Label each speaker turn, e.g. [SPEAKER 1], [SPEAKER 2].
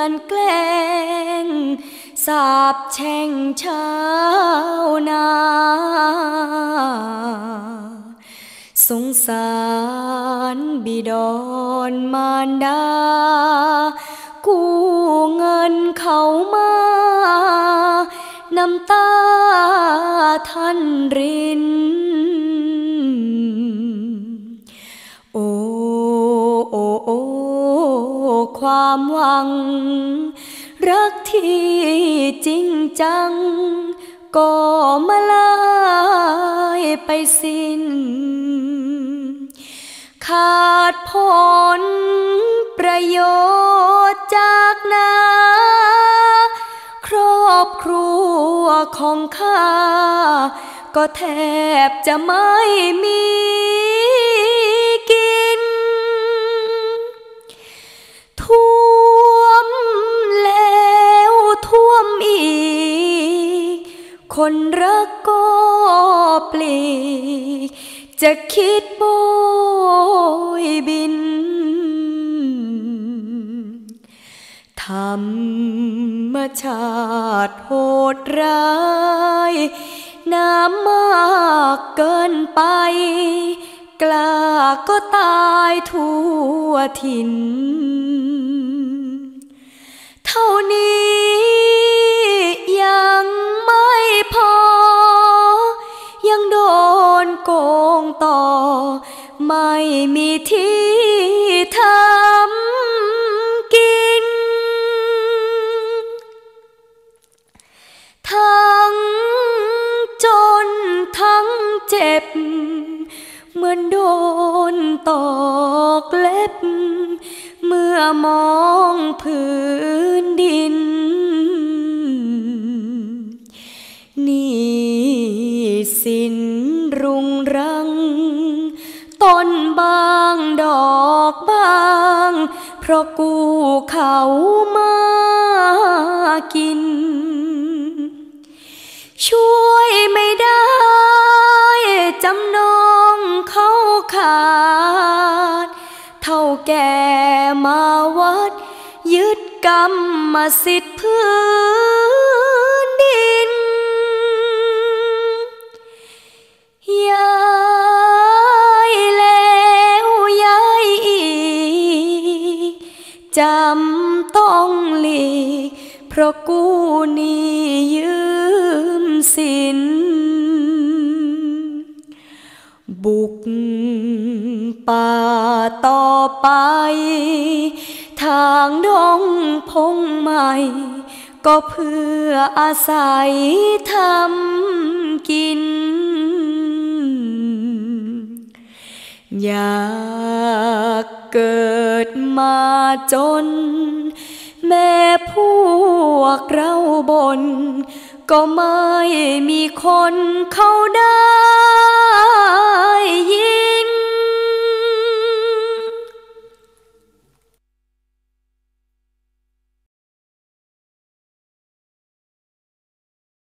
[SPEAKER 1] อนแกล้ง สาบแช่งเช้านาสงสารบิดอนมารดา กู้เงินเขามา น้ำตาท่านริน ความหวัง รักที่จริงจัง ก็มาลายไปสิ้น ขาดผลประโยชน์จากนาครอบครัวของข้า ก็แทบจะไม่มี จะคิดโบยบิน ธรรมชาติโหดร้าย น้ำมากเกินไป กล้าก็ตายทั่วถิ่น ต่อ ไม่มีที่ทำกิน ทั้งจนทั้งเจ็บ เหมือนโดนตอกเล็บ เมื่อมองพื้นดิน นี่สินรุงร บางดอกบาง เพราะกูเขามากิน ช่วยไม่ได้จำนองเขาขาด เท่าแก่มาวัด ยึดกรรมมาสิทธิ์เพื้น เพราะกูนี่ยืมสิน บุกป่าต่อไป ทางดงพงใหม่ ก็เพื่ออาศัยทำกิน อยากเกิดมาจน แม่พวกเราบน ก็ไม่มีคนเข้าได้